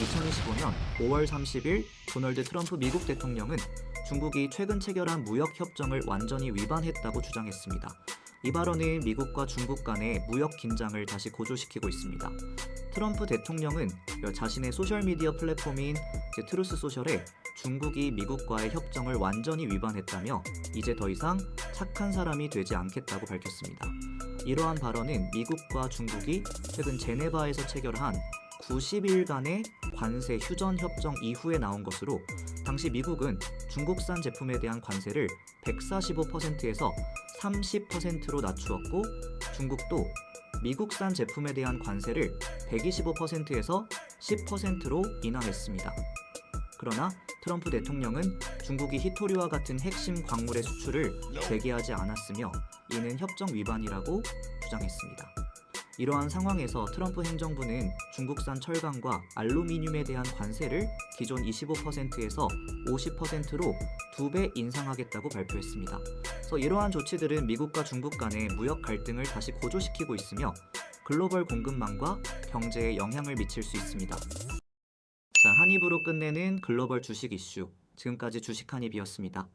2025년 5월 30일 도널드 트럼프 미국 대통령은 중국이 최근 체결한 무역 협정을 완전히 위반했다고 주장했습니다. 이 발언은 미국과 중국 간의 무역 긴장을 다시 고조시키고 있습니다. 트럼프 대통령은 자신의 소셜미디어 플랫폼인 트루스 소셜에 중국이 미국과의 협정을 완전히 위반했다며 이제 더 이상 착한 사람이 되지 않겠다고 밝혔습니다. 이러한 발언은 미국과 중국이 최근 제네바에서 체결한 90일간의 관세 휴전 협정 이후에 나온 것으로 당시 미국은 중국산 제품에 대한 관세를 145%에서 30%로 낮추었고 중국도 미국산 제품에 대한 관세를 125%에서 10%로 인하했습니다. 그러나 트럼프 대통령은 중국이 히토리와 같은 핵심 광물의 수출을 재개하지 않았으며 이는 협정 위반이라고 주장했습니다. 이러한 상황에서 트럼프 행정부는 중국산 철강과 알루미늄에 대한 관세를 기존 25%에서 50%로 두 배 인상하겠다고 발표했습니다. 그래서 이러한 조치들은 미국과 중국 간의 무역 갈등을 다시 고조시키고 있으며 글로벌 공급망과 경제에 영향을 미칠 수 있습니다. 자, 한입으로 끝내는 글로벌 주식 이슈. 지금까지 주식 한입이었습니다.